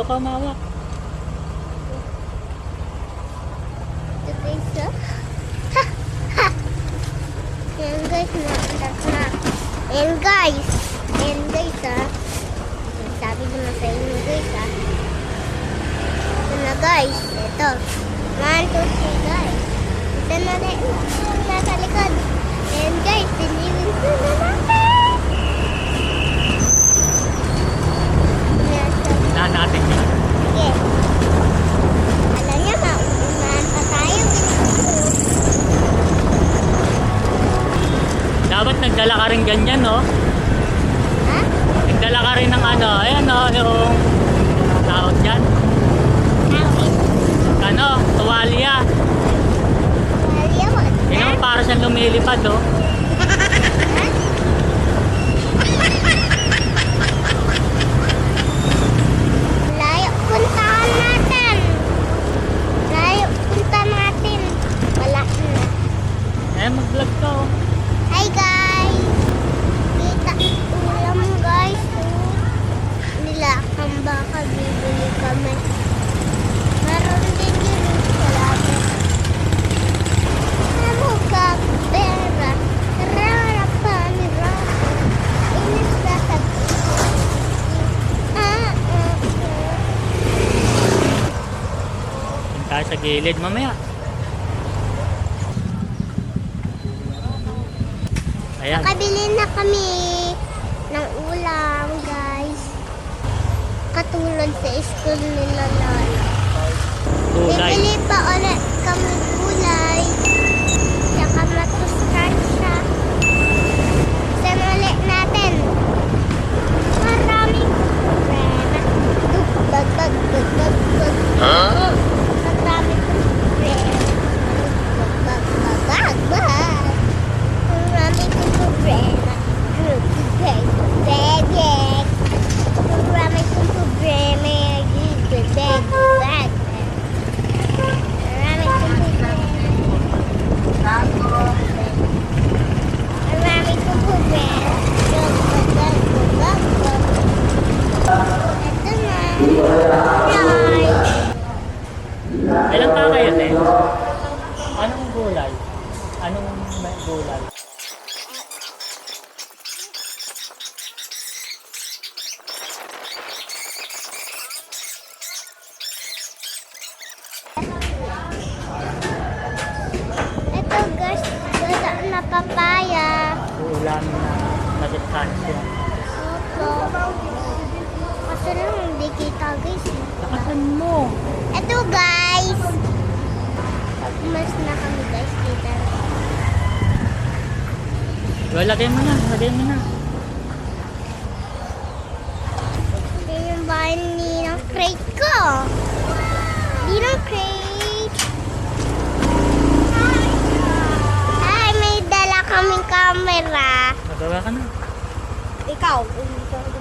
Dito ka mawak. Ito guys, oh. Ha! Ha! Guys, na na. Ayan guys. Ayan guys, ah. Sabi naman sa inyo guys, ah. Ito na guys. Ito. One, two, three guys. Ito na rin. Ito na sa likod. Ayan guys, sinibin ko na natin. Nasa Na natin yun. Sige. Alam niya, mauunahan pa tayo. Dapat nagdala ka rin ganyan, no? Ha? Nagdala ka rin ng ano, ayan no, yung tawag dyan. Ano, tuwalya. Wala mo. Yun ang para siyang lumilipad, oh. Hi guys! Kita ulam guys. Oh. Nilakang baka bibili kami. Meron din yun yung salami. Ano ka pera? Rara pa ni Rara. Inis na sa Ah, ah, ah. Tayo sa gilid mamaya. Ayan. Nakabili na kami ng ulam, guys. Katulad sa school nila Lola. Bibili pa ulit kami gulay. Anong may gulay? Ito guys, gata na papaya. Ulam na masustansya. Opo. Kasi lang hindi kita guys. Lakasan mo. Ito guys. Mas na kami guys kita. Go, lagay mo na. Lagay mo na. Bahay ni ng crate ko. Di ng crate. Ay, may dala kaming camera. Magawa ka na. Ikaw, wala.